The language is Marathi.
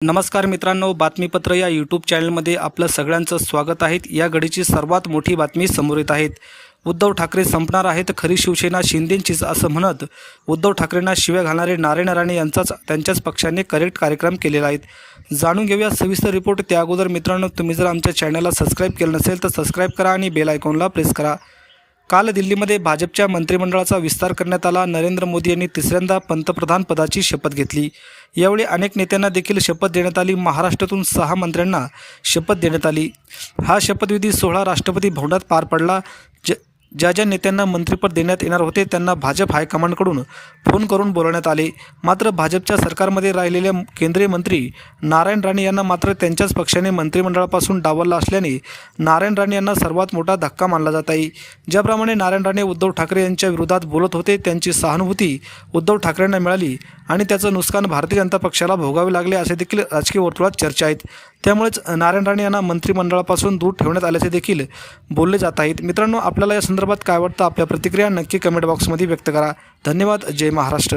नमस्कार मित्रांनो बातमीपत्र या यूट्यूब चॅनलमध्ये आपलं सगळ्यांचं स्वागत आहे. या घडीची सर्वात मोठी बातमी समोर येत आहेत. उद्धव ठाकरे संपणार आहेत खरी शिवसेना शिंदेंचीच असं म्हणत उद्धव ठाकरेंना शिव्या घालणारे नारायण राणे यांचाच त्यांच्याच पक्षाने करेक्ट कार्यक्रम केलेला आहे. जाणून घेऊया सविस्तर रिपोर्ट त्या अगोदर मित्रांनो तुम्ही जर आमच्या चॅनलला सबस्क्राईब केलं नसेल तर सबस्क्राईब करा आणि बेल आयकॉनला प्रेस करा. काल दिल्लीमध्ये भाजपच्या मंत्रिमंडळाचा विस्तार करण्यात आला. नरेंद्र मोदी यांनी तिसऱ्यांदा पंतप्रधान पदाची शपथ घेतली. यावेळी अनेक नेत्यांना देखील शपथ देण्यात आली. महाराष्ट्रातून सहा मंत्र्यांना शपथ देण्यात आली. हा शपथविधी सोहळा राष्ट्रपती भवनात पार पडला. ज्या ज्या नेत्यांना मंत्रिपद देण्यात येणार होते त्यांना भाजप हायकमांडकडून फोन करून बोलवण्यात आले. मात्र भाजपच्या सरकारमध्ये राहिलेल्या केंद्रीय मंत्री नारायण राणे यांना मात्र त्यांच्याच पक्षाने मंत्रिमंडळापासून डावलला असल्याने नारायण राणे यांना सर्वात मोठा धक्का मानला जात आहे. ज्याप्रमाणे नारायण राणे उद्धव ठाकरे यांच्या विरोधात बोलत होते त्यांची सहानुभूती उद्धव ठाकरेंना मिळाली आणि त्याचं नुकसान भारतीय जनता पक्षाला भोगावे लागले असे देखील राजकीय वर्तुळात चर्चा आहेत. त्यामुळेच नारायण राणे यांना मंत्रिमंडळापासून दूर ठेवण्यात आल्याचे देखील बोलले जात आहेत. मित्रांनो आपल्याला या संदर्भात काय वाटतं? आपल्या प्रतिक्रिया नक्की कमेंट बॉक्समध्ये व्यक्त करा. धन्यवाद. जय महाराष्ट्र.